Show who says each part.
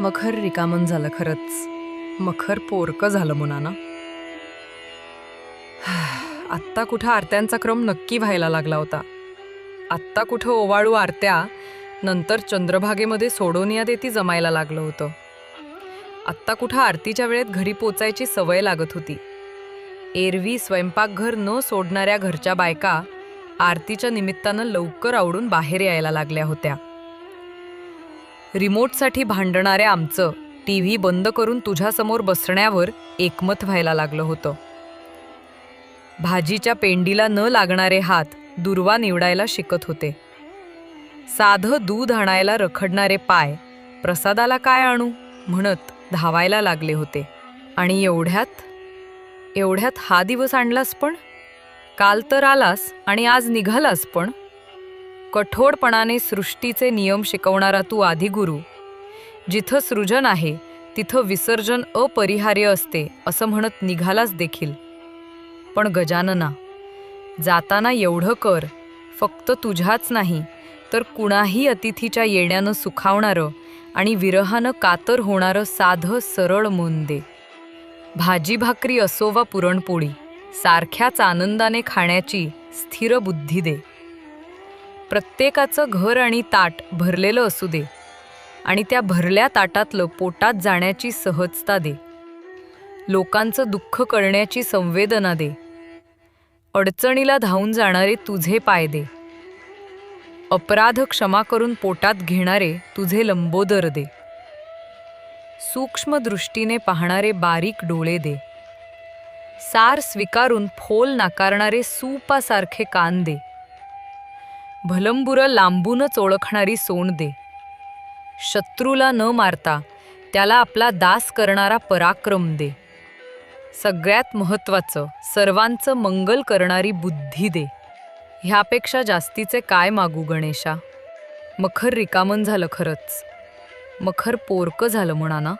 Speaker 1: मखर रिकामन झालं खरंच. मखर पोरकं झालं मुनाना. आत्ता कुठं आरत्यांचा क्रम नक्की व्हायला लागला होता. आत्ता कुठं ओवाळू आरत्या नंतर चंद्रभागेमध्ये सोडोनिया देती जमायला लागलं होतं. आत्ता कुठं आरतीच्या वेळेत घरी पोचायची सवय लागत होती. एरवी स्वयंपाकघर न सोडणाऱ्या घरच्या बायका आरतीच्या निमित्तानं लवकर आवडून बाहेर यायला लागल्या होत्या. रिमोटसाठी भांडणाऱ्या आमचं टी व्ही बंद करून तुझ्यासमोर बसण्यावर एकमत व्हायला लागलं होतं. भाजीच्या पेंडीला न लागणारे हात दुर्वा निवडायला शिकत होते. साधं दूध आणायला रखडणारे पाय प्रसादाला काय आणू म्हणत धावायला लागले होते. आणि एवढ्यात एवढ्यात हा दिवस आणलास पण? काल तर आलास आणि आज निघालास पण? कठोरपणाने सृष्टीचे नियम शिकवणारा तू आदिगुरु. जिथं सृजन आहे तिथं विसर्जन अपरिहार्य असते असं म्हणत निघालाच देखील. पण गजानना जाताना एवढं कर फक्त तुझ्याच नाही तर कुणाही अतिथीच्या येण्यानं सुखावणारं आणि विरहानं कातर होणारं साधं सरळ मन दे. भाजी भाकरी असो वा पुरणपोळी सारख्याच आनंदाने खाण्याची स्थिर बुद्धी दे. प्रत्येकाचं घर आणि ताट भरलेलं असू दे आणि त्या भरल्या ताटातलं पोटात जाण्याची सहजता दे. लोकांचं दुःख कळण्याची संवेदना दे. अडचणीला धावून जाणारे तुझे पाय दे. अपराध क्षमा करून पोटात घेणारे तुझे लंबोदर दे. सूक्ष्म दृष्टीने पाहणारे बारीक डोळे दे. सार स्वीकारून फोल नाकारणारे सूपासारखे कान दे. भलंबुरं लांबूनच ओळखणारी सोंड दे. शत्रूला न मारता त्याला आपला दास करणारा पराक्रम दे. सगळ्यात महत्त्वाचं सर्वांचं मंगल करणारी बुद्धी दे. ह्यापेक्षा जास्तीचे काय मागू गणेशा? मखर रिकामन झालं खरंच. मखर पोरकं झालं म्हणा ना